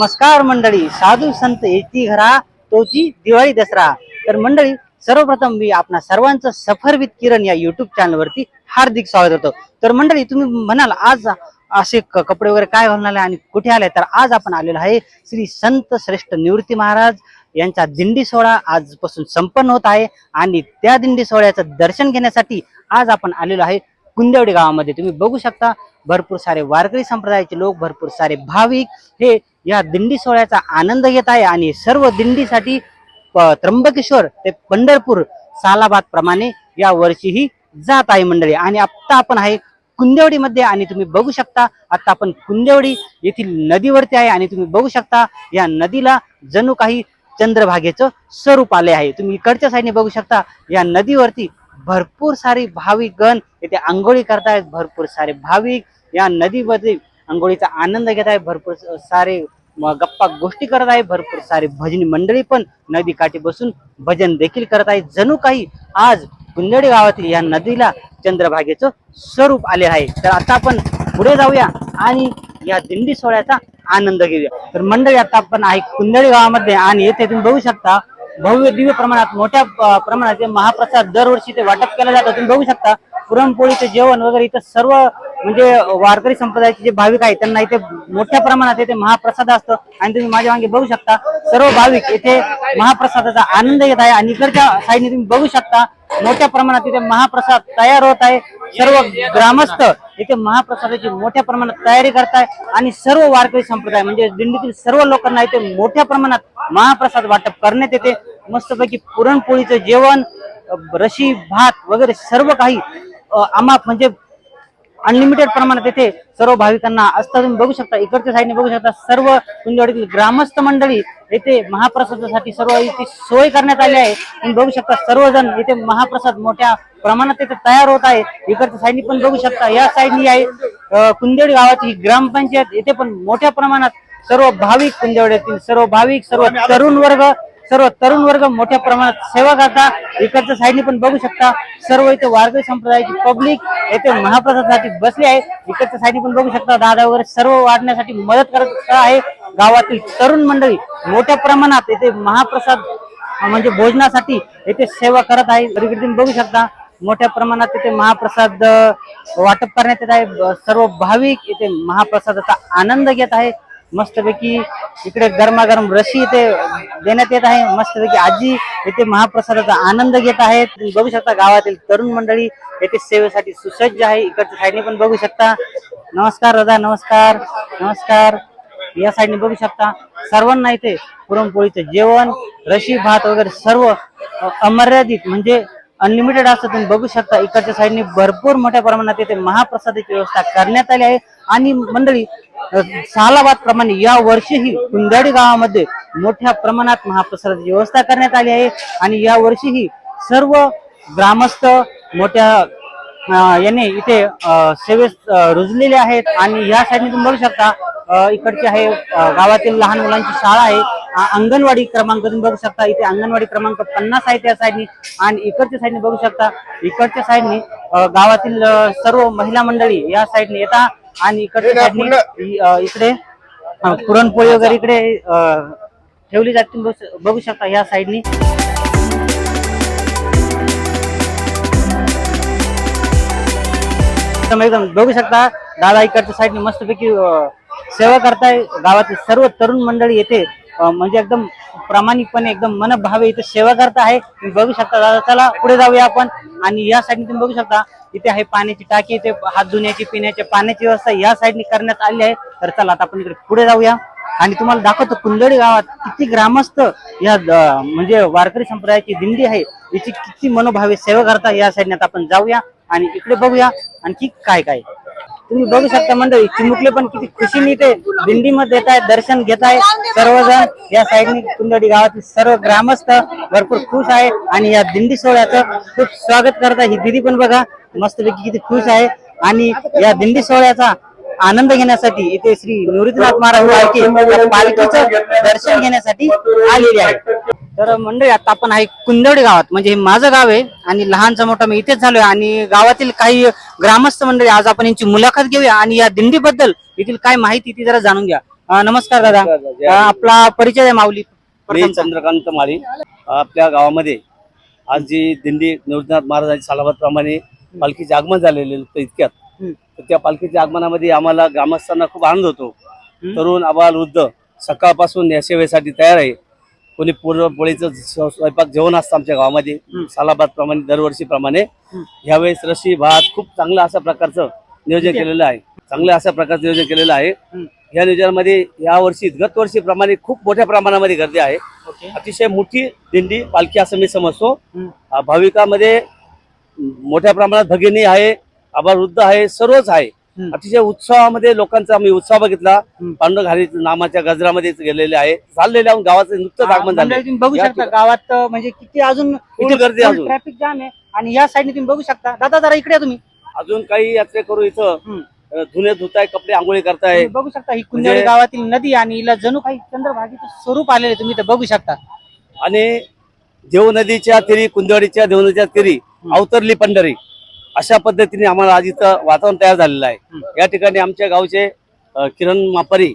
नमस्कार मंडळी. साधू संत येती घरा तोची दिवाळी दसरा. तर मंडळी सर्वप्रथम मी आपणा सर्वांचं सफर विथ किरण या युट्यूब चॅनलवरती हार्दिक स्वागत करतो. तर मंडळी तुम्ही म्हणाल आज असे क- कपडे वगैरे काय घालून आले आणि कुठे आले? तर आज आपण आलेलो आहे श्री संत श्रेष्ठ निवृत्ती महाराज यांचा दिंडी सोहळा आजपासून संपन्न होत आहे. आणि त्या दिंडी सोहळ्याचं दर्शन घेण्यासाठी आज आपण आलेलो आहे. कुंदेवडी गावामध्ये. तुम्ही बघू शकता भरपूर सारे वारकरी संप्रदायाचे लोक भरपूर सारे भाविक हे या दिंडी सोहळ्याचा आनंद घेत आहे आणि सर्व दिंडीसाठी त्र्यंबकेश्वर ते पंढरपूर सालाबाद प्रमाणे या वर्षीही जात आहे मंडळी. आणि आत्ता आपण आहे कुंदेवडीमध्ये आणि तुम्ही बघू शकता आता आपण कुंदेवडी येथील नदीवरती आहे आणि तुम्ही बघू शकता या नदीला जणू काही चंद्रभागेचं स्वरूप आले आहे. तुम्ही इकडच्या साईडने बघू शकता या नदीवरती भरपूर सारे भाविक गण येथे आंघोळी करतायत भरपूर सारे भाविक या नदीमध्ये आंघोळीचा आनंद घेत आहे भरपूर सारे गप्पा गोष्टी करत आहे भरपूर सारे भजनी मंडळी पण नदी काठी बसून भजन देखील करत आहे जणू काही आज कुंदडी गावातील या नदीला चंद्रभागेचं स्वरूप आले आहे. तर आता आपण पुढे जाऊया आणि या दिंडी सोहळ्याचा आनंद घेऊया. तर मंडळी आता आपण आहे कुंदळी गावामध्ये आणि येथे तुम्ही बघू शकता भव्य दिव्य प्रमाणात मोठ्या प्रमाणात महाप्रसाद दरवर्षी ते वाटप केला जातं तुम्ही बघू शकता. पुरणपोळीचं जेवण वगैरे इथं सर्व म्हणजे वारकरी संप्रदायाचे जे भाविक आहेत त्यांना इथे मोठ्या प्रमाणात इथे महाप्रसाद असतो. आणि तुम्ही माझ्या मागे बघू शकता सर्व भाविक इथे महाप्रसादाचा आनंद घेत आहे. आणि इकडच्या साईडने तुम्ही बघू शकता मोठ्या प्रमाणात इथे महाप्रसाद तयार होत आहे. सर्व ग्रामस्थ इथे महाप्रसादाची मोठ्या प्रमाणात तयारी करताय आणि सर्व वारकरी संप्रदाय म्हणजे दिंडीतील सर्व लोकांना इथे मोठ्या प्रमाणात महाप्रसाद वाटप करण्यात येते. मस्तपैकी पुरणपोळीचं जेवण रशी भात वगैरे सर्व काही अ, म्हणजे अनलिमिटेड प्रमाणात येथे सर्व भाविकांना असतात तुम्ही बघू शकता इकडच्या साईडने बघू शकता सर्व कुंजवाडीतील ग्रामस्थ मंडळी येथे महाप्रसादासाठी सर्व इथे सोय करण्यात आली आहे. तुम्ही बघू शकता सर्वजण इथे महाप्रसाद मोठ्या प्रमाणात इथे तयार होत आहे. इकडच्या साईडनी पण बघू शकता या साईडनी आहे. कुंदेवडी गावाची ग्रामपंचायत येथे पण मोठ्या प्रमाणात सर्व भाविक कुंजवड्यातील सर्व भाविक सर्व तरुण वर्ग सर्व तरुण वर्ग मोठ्या प्रमाणात सेवा करता. इकडच्या साईडने पण बघू शकता. सर्व इथे वारकरी संप्रदायाची पब्लिक येथे महाप्रसादासाठी बसली आहे. इकडच्या साईडने पण बघू शकता. दादा वगैरे सर्व वाढण्यासाठी मदत करत आहे. गावातील तरुण मंडळी मोठ्या प्रमाणात येथे महाप्रसाद म्हणजे भोजनासाठी येथे सेवा करत आहे. तुम्ही बघू शकता. मोठ्या प्रमाणात तिथे महाप्रसाद वाटप करण्यात येत आहे. सर्व भाविक इथे महाप्रसादाचा आनंद घेत आहे. मस्तपैकी इकडे गरमागरम रशी इथे देण्यात येत आहे. मस्तपैकी आजी इथे महाप्रसादाचा आनंद घेत आहेत. तुम्ही बघू शकता गावातील तरुण मंडळी येथे सेवेसाठी सुसज्ज आहे. इकडच्या साईडने पण बघू शकता. नमस्कार दादा नमस्कार. नमस्कार. या साईडने बघू शकता सर्वांना इथे पुरणपोळीचं जेवण रशी भात वगैरे सर्व अमर्यादित म्हणजे अनलिमिटेड असतं. तुम्ही बघू शकता इकडच्या साईडने भरपूर मोठ्या प्रमाणात इथे महाप्रसादाची व्यवस्था करण्यात आली आहे. आणि मंडळी सालाबाद प्रमाणे या वर्षीही कुंदाडी गावामध्ये मोठ्या प्रमाणात महाप्रसादाची व्यवस्था करण्यात आली आहे आणि या वर्षीही सर्व ग्रामस्थ मोठ्या याने इथे अं, सेवेस रुजलेले आहेत आणि या साईडने तुम्ही बघू शकता इकडची आहे गावातील लहान मुलांची शाळा आहे. अंगणवाडी क्रमांक तुम्ही बघू शकता इथे अंगणवाडी क्रमांक पन्नास आहे त्या साईडनी आणि इकडच्या साईडने बघू शकता इकडच्या साईडने गावातील सर्व महिला मंडळी या साईडने येतात आणि इकडे अं, पुरणपोळी वगैरे इकडे ठेवली जाते. बघू- शकता या साईडनी एकदम एकदम बघू शकता. दादा इकडच्या साईडने मस्तपैकी सेवा करताय. गावातील सर्व तरुण मंडळी येते अं, म्हणजे एकदम प्रामाणिकपणे एकदम मनभावे इथे सेवा करत आहे. तुम्ही बघू शकता दादा. चला पुढे जाऊया आपण. आणि या साईडने तुम्ही बघू शकता. इथे आहे पाण्याची टाकी इथे हात धुण्याची पिण्याची पाण्याची व्यवस्था या साईडने करण्यात आली आहे. तर चला आता आपण इकडे पुढे जाऊया. आणि तुम्हाला दाखवतो कुंदडी गावात किती ग्रामस्थ या म्हणजे वारकरी संप्रदायाची दिंडी आहे याची किती मनोभावे सेवा करता या साईडने आता आपण जाऊया आणि इकडे बघूया आणखी काय काय. तुम्ही बघू शकता मंडळी चिमुकले पण किती खुशीने ते दिंडीमध्ये येत आहे दर्शन घेत आहे सर्वजण या साईडने कुंदडी गावातील सर्व ग्रामस्थ भरपूर खुश आहे आणि या दिंडी सोहळ्याचं खूप स्वागत करत आहे ही दिदी पण बघा मस्तपैकी किती खुश आहे. आणि या दिंडी सोहळ्याचा आनंद घेण्यासाठी इथे श्री निवृत्तीनाथ महाराज पालखी पालखीचं दर्शन घेण्यासाठी आलेले आहे तर मंडळी आता आपण आहे कुंदवडी गावात. म्हणजे हे माझं गाव आहे आणि लहानचा मोठा मी इथेच झालोय. आणि गावातील काही ग्रामस्थ मंडळी आज आपण यांची मुलाखत घेऊया आणि या दिंडीबद्दल येथील काय माहिती ती जरा जाणून घ्या. नमस्कार दादा. आपला परिचय आहे माऊली. चंद्रकांत माळी. आपल्या गावामध्ये आज जी दिंडी निवृत्तीनाथ महाराजांच्या सालाबादप्रमाणे पालखीचे आगमन झालेले होतं इतक्यात. तर त्या पालखीच्या आगमनामध्ये आम्हाला ग्रामस्थांना खूप आनंद होतो. तरुण आबाल वृद्ध सकाळपासून या सेवेसाठी तयार आहे कोणी पुरणपोळीचं स्व- स्वयंपाक जेवण असतं आमच्या गावामध्ये. सालाबाद प्रमाणे दरवर्षीप्रमाणे हम्म. यावेळेस रशी भात खूप चांगलं अशा प्रकारचं नियोजन. केलेलं आहे चांगलं अशा प्रकारचं नियोजन केलेलं आहे. या नियोजनामध्ये या वर्षी गत वर्षीप्रमाणे खूप मोठ्या प्रमाणामध्ये गर्दी आहे. अतिशय मोठी दिंडी पालखी असं मी समजतो भाविकामध्ये मोठ्या प्रमाणात भगिनी आहे आभार वृद्ध आहे सर्वच आहे. अतिशय उत्साहामध्ये लोकांचा आम्ही उत्साह बघितला. हरी नामाच्या गजरामध्ये गेलेले आहे. चाललेले आहोत गावाचं नुकतंच आगमन झालं. बघू शकता गावात म्हणजे किती अजून फुल गर्दी अजून. ट्रॅफिक जाम आहे आणि या साईडने तुम्ही बघू शकता. दादा जरा इकडे तुम्ही. अजून काही यात्रेकरू इथं. हम्म. अं, धुणे धुताय कपडे आंघोळी करताय. बघू शकता ही कुंदेळी म्हणजे- गावातील नदी आणि हिला जणू काही चंद्रभागेचं स्वरूप आलेले तुम्ही इथं बघू शकता. आणि देव नदीच्या तिरी कुंदवाडीच्या देव नदीच्या तिरी अवतरली पंढरी. अशा पद्धतीने आम्हाला आज इथं वातावरण तयार झालेलं आहे. या ठिकाणी आमच्या गावचे किरण मापारी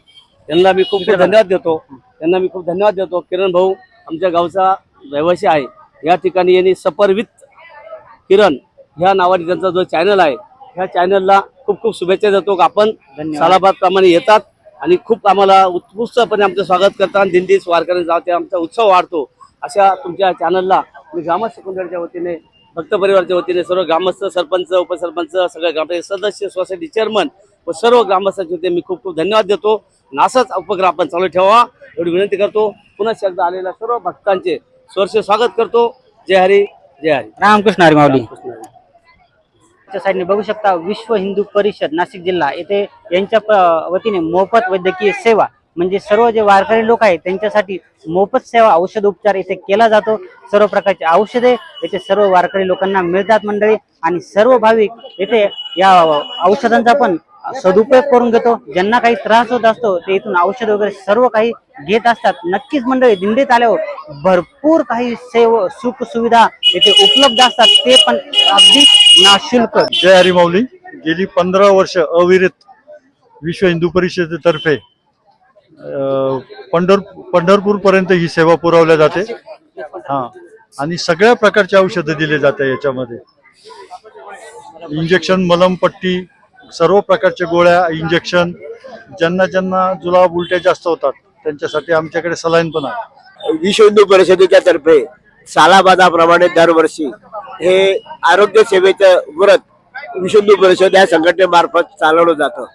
यांना मी खूप धन्यवाद देतो. त्यांना मी खूप धन्यवाद देतो. किरण भाऊ आमच्या गावचा रहिवासी आहे. या ठिकाणी यांनी सफर विथ किरण ह्या नावाने त्यांचा जो चॅनल आहे ह्या चॅनलला खूप खूप शुभेच्छा देतो. आपण. सालाबाद प्रमाणे येतात आणि खूप आम्हाला उत्कृष्टपणे आमचं स्वागत करतात. दिंडी वारकरी जाते आमचा उत्सव वाढतो. अशा तुमच्या चॅनलला मी ग्रामस्थ वतीने भक्त परिवारच्या वतीने सर्व ग्रामस्थ सरपंच उपसरपंच सगळे ग्रामपंचायत सदस्य सोसायटी चेअरमन व सर्व ग्रामस्थांच्या वतीने मी खूप खूप धन्यवाद देतो. आणि असाच उपक्रम आपण चालू ठेवा. एवढी विनंती करतो. पुन्हा एकदा आलेल्या सर्व भक्तांचे सहर्ष स्वागत करतो. जय हरी जय हरी. रामकृष्ण हरी माऊली. च्या साईडने बघू शकता विश्व हिंदू परिषद नाशिक जिल्हा. येथे यांच्या प- वतीने मोफत वैद्यकीय सेवा म्हणजे सर्व जे वारकरी लोक आहेत त्यांच्यासाठी मोफत सेवा औषध उपचार इथे केला जातो. सर्व प्रकारचे औषधे येथे सर्व वारकरी लोकांना मिळतात मंडळी. आणि सर्व भाविक येथे या औषधांचा पण सदुपयोग करून घेतो. ज्यांना काही त्रास होत असतो ते इथून औषध वगैरे सर्व काही घेत असतात. नक्कीच मंडळी दिंडीत आल्यावर भरपूर काही सेव सुख सुविधा येथे उपलब्ध असतात. ते पण अगदी नाशुल्क. जय हरी माऊली. गेली पंधरा वर्ष अविरत विश्व हिंदू परिषदेतर्फे पंढर पंढरपूरपर्यंत ही सेवा पुरवल्या जाते. हा. आणि सगळ्या प्रकारचे औषधं दिले जाते याच्यामध्ये. इंजेक्शन मलमपट्टी सर्व प्रकारच्या गोळ्या इंजेक्शन ज्यांना ज्यांना जुलाब उलट्या जास्त होतात त्यांच्यासाठी आमच्याकडे सलाईन पण आहे. विश्व हिंदू परिषदेच्या तर्फे सालाबादाप्रमाणे दरवर्षी हे आरोग्य सेवेचं व्रत विश्व हिंदू परिषद या संघटनेमार्फत चालवलं जातं.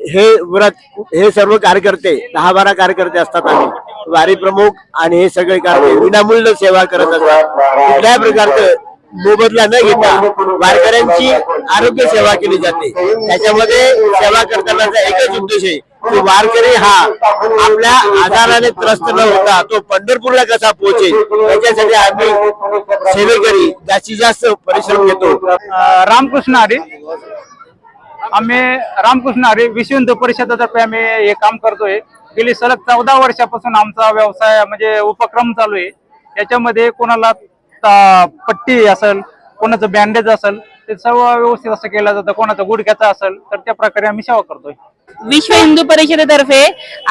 हे व्रत हे सर्व कार्यकर्ते दहा बारा कार्यकर्ते असतात आम्ही. वारी प्रमुख आणि हे सगळे कार्यकर्ते विनामूल्य सेवा करत असतात. कुठल्याही प्रकारचं मोबदला न घेता वारकऱ्यांची आरोग्य सेवा केली जाते. त्याच्यामध्ये सेवा करतानाचा एकच उद्देश आहे की वारकरी हा आपल्या आजाराने त्रस्त न होता तो पंढरपूरला कसा पोहोचेल त्याच्यासाठी आम्ही सेवेकरी जास्तीत जास्त परिश्रम घेतो. रामकृष्ण आरे आम्ही रामकृष्ण हरी विश्व हिंदू परिषदेतर्फे आम्ही हे काम करतोय. गेली सलग चौदा वर्षापासून आमचा व्यवसाय म्हणजे उपक्रम चालू आहे. याच्यामध्ये कोणाला पट्टी असेल कोणाचं बँडेज असेल ते सर्व व्यवस्थित असं केलं जातं. कोणाचं गुडघ्याचा असेल तर त्या प्रकारे आम्ही सेवा करतोय. विश्व हिंदू परिषदेतर्फे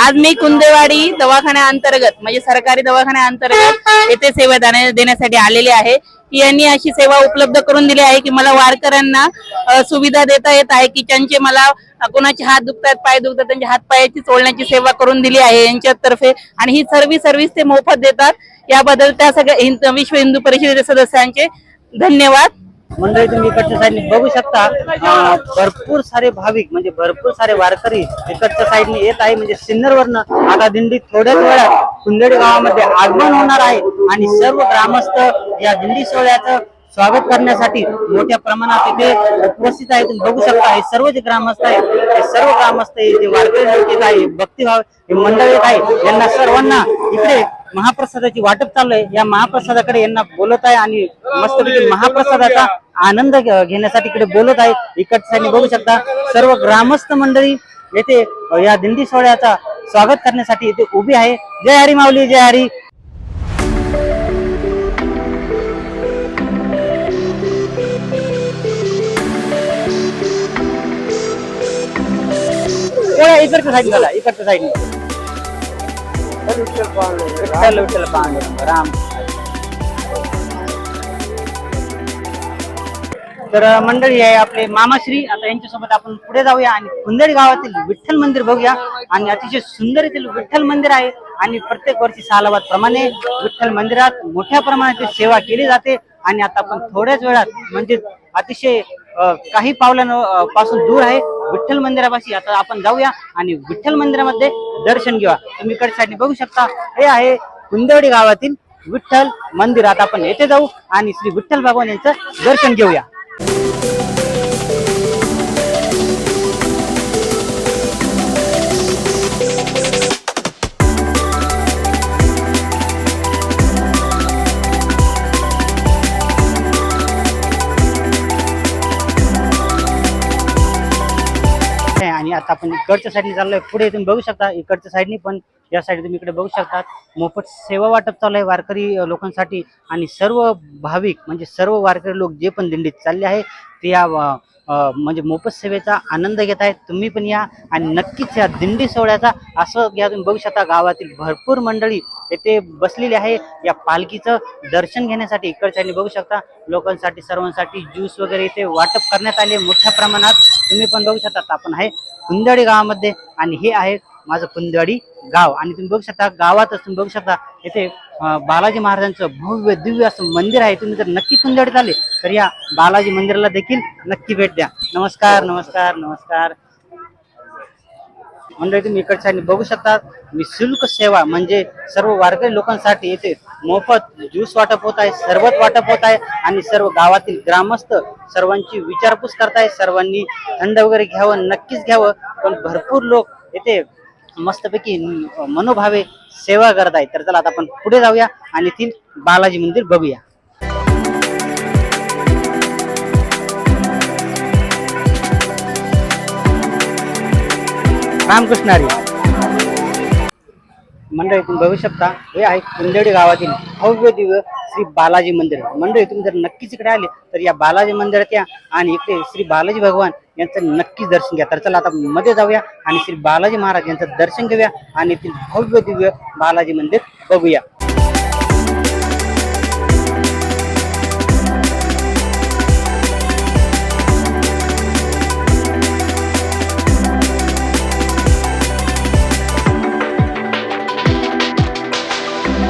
आज मी कुंदेवाडी दवाखान्या अंतर्गत म्हणजे सरकारी दवाखान्या अंतर्गत येथे सेवा देण्या- देण्यासाठी आलेली आहे. यांनी अशी सेवा उपलब्ध करून दिली आहे की मला वारकऱ्यांना सुविधा देता येत आहे की ज्यांचे मला कोणाचे हात दुखतात पाय दुखतात त्यांच्या हात पायाची चोळण्याची सेवा करून दिली आहे यांच्यातर्फे. आणि ही सर्व सर्व्हिस ते मोफत देतात. याबद्दल त्या सगळ्या हिंद- विश्व हिंदू परिषदेच्या सदस्यांचे धन्यवाद. मंडळी तुम्ही इकडच्या साईडने बघू शकता भरपूर सारे भाविक म्हणजे भरपूर सारे वारकरी इकडच्या साईडने येत आहे. म्हणजे सिन्नरवरनं आता दिंडी थोड्याच वेळात कुंदडी गावामध्ये आगमन होणार आहे आणि सर्व ग्रामस्थ या दिंडी सोहळ्याचं स्वागत करण्यासाठी मोठ्या प्रमाणात इथे उपस्थित आहेत. तुम्ही बघू शकता हे सर्व जे ग्रामस्थ आहेत हे सर्व ग्रामस्थ हे जे वारकरी लोक येत आहे भक्तिभाव हे मंडळ येत आहे यांना सर्वांना इकडे महाप्रसादाची वाटप चालू आहे. या महाप्रसादाकडे यांना बोलत आहे आणि मस्तपैकी महाप्रसादाचा आनंद घेण्यासाठी इकडे बोलत आहे. इकडच्या बघू शकता सर्व ग्रामस्थ मंडळी येथे या दिंडी सोहळ्याचा स्वागत करण्यासाठी इथे उभी आहे. जय हरी माऊली जय हरी. इकडच्या साईड झाला इकडच्या साईडने विठ्ठल विठ्ठल पांडुरंग राम तर मंडळी आहे आपले मामाश्री आता यांच्यासोबत आपण पुढे जाऊया आणि कुंदरी गावातील विठ्ठल मंदिर बघूया. आणि अतिशय सुंदर येथील विठ्ठल मंदिर आहे आणि प्रत्येक वर्षी सालावाद प्रमाणे विठ्ठल मंदिरात मोठ्या प्रमाणात सेवा केली जाते. आणि आता आपण थोड्याच वेळात म्हणजे अतिशय काही पावलां पासून दूर आहे विठ्ठल मंदिरापाशी. आता आपण जाऊया आणि विठ्ठल मंदिरामध्ये दर्शन घेऊया तुम्ही इकडच्या साईडने बघू शकता. हे आहे कुंदवडी गावातील विठ्ठल मंदिर. आता आपण येथे जाऊ आणि श्री विठ्ठल भगवान यांचं दर्शन घेऊया. आता आपण इकडच्या साईडने चाललोय. पुढे तुम्ही बघू शकता इकडच्या साईडने पण या साईड तुम्ही इकडे बघू शकता. मोफत सेवा वाटप चालू आहे वारकरी लोकांसाठी आणि सर्व भाविक म्हणजे सर्व वारकरी लोक जे पण दिंडीत चालले आहे ते या म्हणजे मोफत सेवेचा आनंद घेत आहेत. तुम्ही पण या आणि नक्कीच या दिंडी सोहळ्याचा असं घ्या. तुम्ही बघू शकता गावातील भरपूर मंडळी येथे बसलेली आहे. या पालखीचं दर्शन घेण्यासाठी इकडच्या बघू शकता. लोकांसाठी सर्वांसाठी ज्यूस वगैरे इथे वाटप करण्यात आले मोठ्या प्रमाणात. तुम्ही पण बघू शकता आपण आहे कुंदवाडी गावामध्ये आणि हे आहे माझं कुंदवाडी गाव. आणि तुम्ही बघू शकता गावातच तुम्ही बघू शकता इथे बालाजी महाराजांचं भव्य दिव्य असं मंदिर आहे. तुम्ही जर नक्की कुंदवाडीत आले तर या बालाजी मंदिराला देखील नक्की भेट द्या. नमस्कार नमस्कार नमस्कार. मंडळी तुम्ही इकडच्या बघू शकता निशुल्क सेवा म्हणजे सर्व वारकरी लोकांसाठी येथे मोफत ज्यूस वाटप होत आहे सरबत वाटप होत आहे आणि सर्व गावातील ग्रामस्थ सर्वांची विचारपूस करताय सर्वांनी थंड वगैरे घ्यावं नक्कीच घ्यावं पण भरपूर लोक येथे मस्तपैकी मनोभावे सेवा करत आहेत तर चला आता आपण पुढे जाऊया आणि येथील बालाजी मंदिर बघूया. रामकृष्ण हरी मंडळी तुम्ही बघू शकता हे आहे कुंदेडी गावातील भव्य दिव्य श्री बालाजी मंदिर. मंडळी तुम्ही जर नक्कीच इकडे आले तर या बालाजी मंदिरात या आणि इकडे श्री बालाजी भगवान यांचं नक्कीच दर्शन घ्या. तर चला आता मध्ये जाऊया आणि श्री बालाजी महाराज यांचं दर्शन घेऊया आणि येथील भव्य दिव्य बालाजी मंदिर बघूया.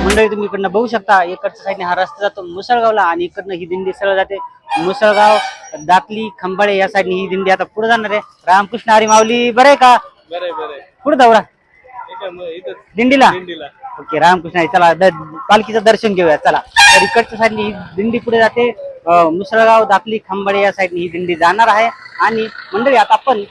मंडळी तुम्ही इकडनं बघू शकता इकडच्या साईडने हा रस्ता जातो मुसळगावला आणि इकडनं ही दिंडी सरळ जाते. मुसळगाव दाकली खंबाळे या साईडने ही दिंडी आता पुढे जाणार आहे. रामकृष्ण हरी माऊली बरे का? पुढे दौरा दिंडीला? ओके रामकृष्ण चला पालखीचं दर्शन घेऊया चला. तर इकडच्या साईडने ही दिंडी पुढे जाते. मुसळगाव दाकली खंबाळे या साईडने ही दिंडी जाणार आहे. आणि मंडळी आता आपण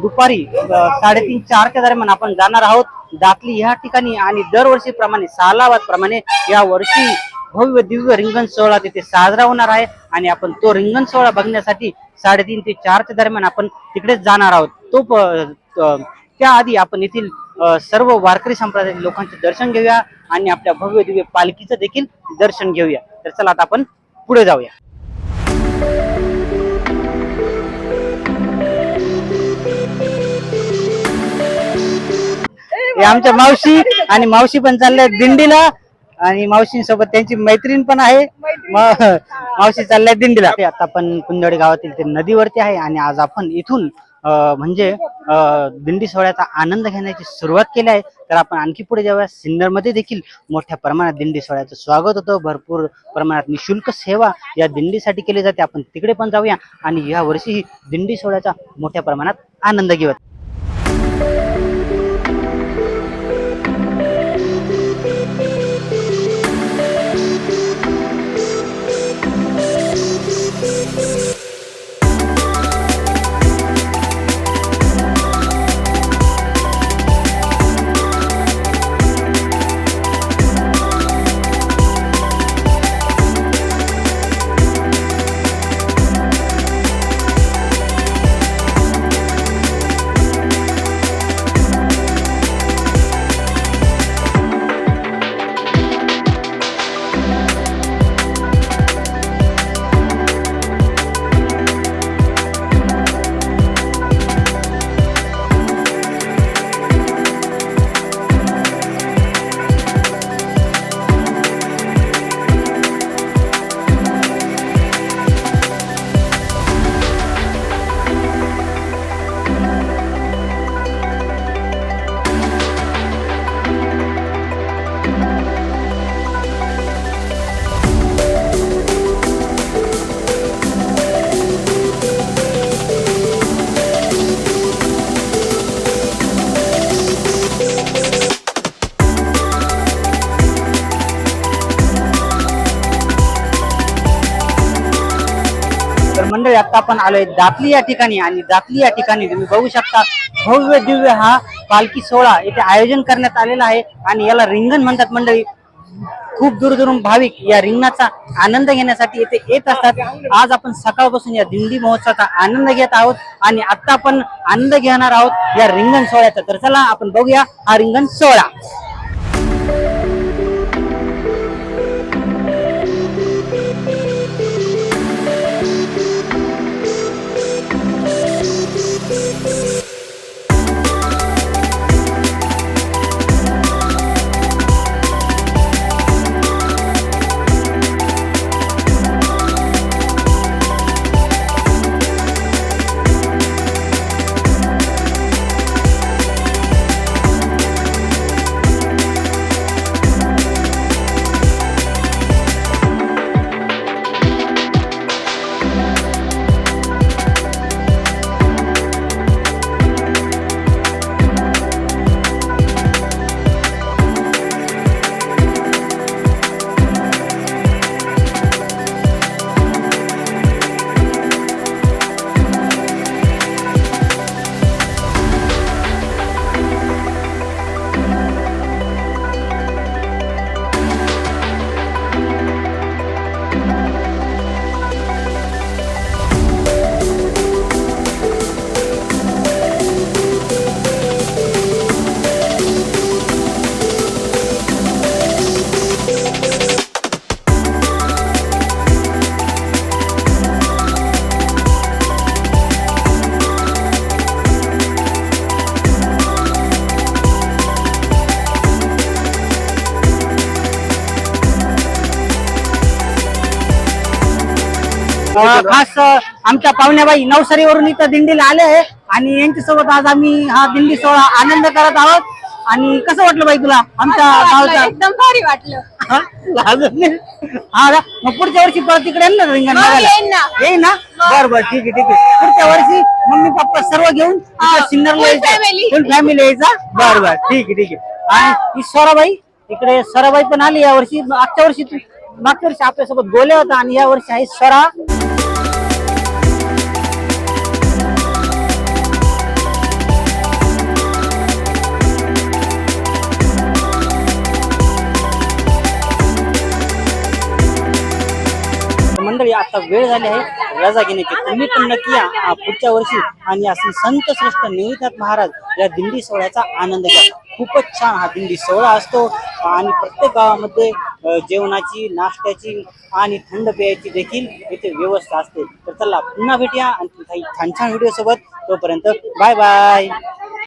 दुपारी साडेतीन चारच्या दरम्यान आपण जाणार आहोत दातली ह्या ठिकाणी आणि दरवर्षीप्रमाणे सालाबाद प्रमाणे या वर्षी भव्य दिव्य रिंगण सोहळा तिथे साजरा होणार आहे आणि आपण तो रिंगण सोहळा बघण्यासाठी साडेतीन ते चारच्या दरम्यान आपण तिकडेच जाणार आहोत. तो त्याआधी आपण येथील सर्व वारकरी संप्रदायातील लोकांचे दर्शन घेऊया आणि आपल्या भव्य दिव्य पालखीचं देखील दर्शन घेऊया. तर चला आता आपण पुढे जाऊया. हे आमच्या मावशी आणि मावशी पण चालल्या दिंडीला. आणि मावशींसोबत त्यांची मैत्रीण पण आहे. म- मावशी चालल्या दिंडीला. ते आता आपण कुंदवाडी गावातील ते नदीवरती आहे आणि आज आपण इथून अं, म्हणजे अं, दिंडी सोहळ्याचा आनंद घेण्याची सुरुवात केली आहे. तर आपण आणखी पुढे जाऊया. सिन्नरमध्ये देखील मोठ्या प्रमाणात दिंडी सोहळ्याचं स्वागत होतं. भरपूर प्रमाणात निशुल्क सेवा या दिंडीसाठी केली जाते. आपण तिकडे पण जाऊया आणि या वर्षी दिंडी सोहळ्याचा मोठ्या प्रमाणात आनंद तर मंडळी आता आपण आलोय दातली या ठिकाणी आणि दातली या ठिकाणी तुम्ही बघू शकता भव्य दिव्य हा पालखी सोहळा येथे आयोजन करण्यात आलेला आहे आणि याला रिंगण म्हणतात मंडळी. खूप दूरदूरून भाविक या रिंगणाचा आनंद घेण्यासाठी येथे येत असतात. आज आपण सकाळपासून या दिंडी महोत्सवाचा आनंद घेत आहोत आणि आता आपण आनंद घेणार आहोत या रिंगण सोहळ्याचा. तर चला आपण बघूया हा रिंगण सोहळा. खास आमच्या पाहुण्याबाई नवसारीवरून इथं दिंडीला आले आहे आणि यांच्यासोबत आज आम्ही हा दिंडी सोहळा आनंद करत आहोत आणि कसं वाटलं बाई तुला आमच्या गावचा एकदम भारी वाटलं हा? लाजत नाही? हा का? मग पुढच्या वर्षी परत इकडे येईल ना रिंगण हो, बघायला? येईन ना. येईन ना बर बर ठीक आहे ठीक आहे पुढच्या वर्षी मम्मी पप्पा सर्व घेऊन इकडे सिन्नरला full यायचं. फुल फॅमिली यायचा बर बर ठीक आहे ठीक आहे आणि ही स्वराबाई इकडे स्वराबाई पण आली या वर्षी मागच्या वर्षी तू- मागच्या वर्षी आपल्यासोबत गोल्या होता आणि या वर्षी आहे स्वरा मंडळी आता वेळ झाली आहे रजा घेण्याची तुम्ही पण नक्की या. पुढच्या वर्षी आणि असं संत श्रेष्ठ निवृत्त महाराज या दिंडी सोहळ्याचा आनंद घ्या. खूपच छान हा दिंडी सोहळा असतो आणि प्रत्येक गावामध्ये जेवणाची नाश्त्याची आणि थंड पेयाची देखील इथे व्यवस्था असते. तर चला पुन्हा भेटूया आणि काही छान छान व्हिडिओ सोबत तोपर्यंत बाय बाय.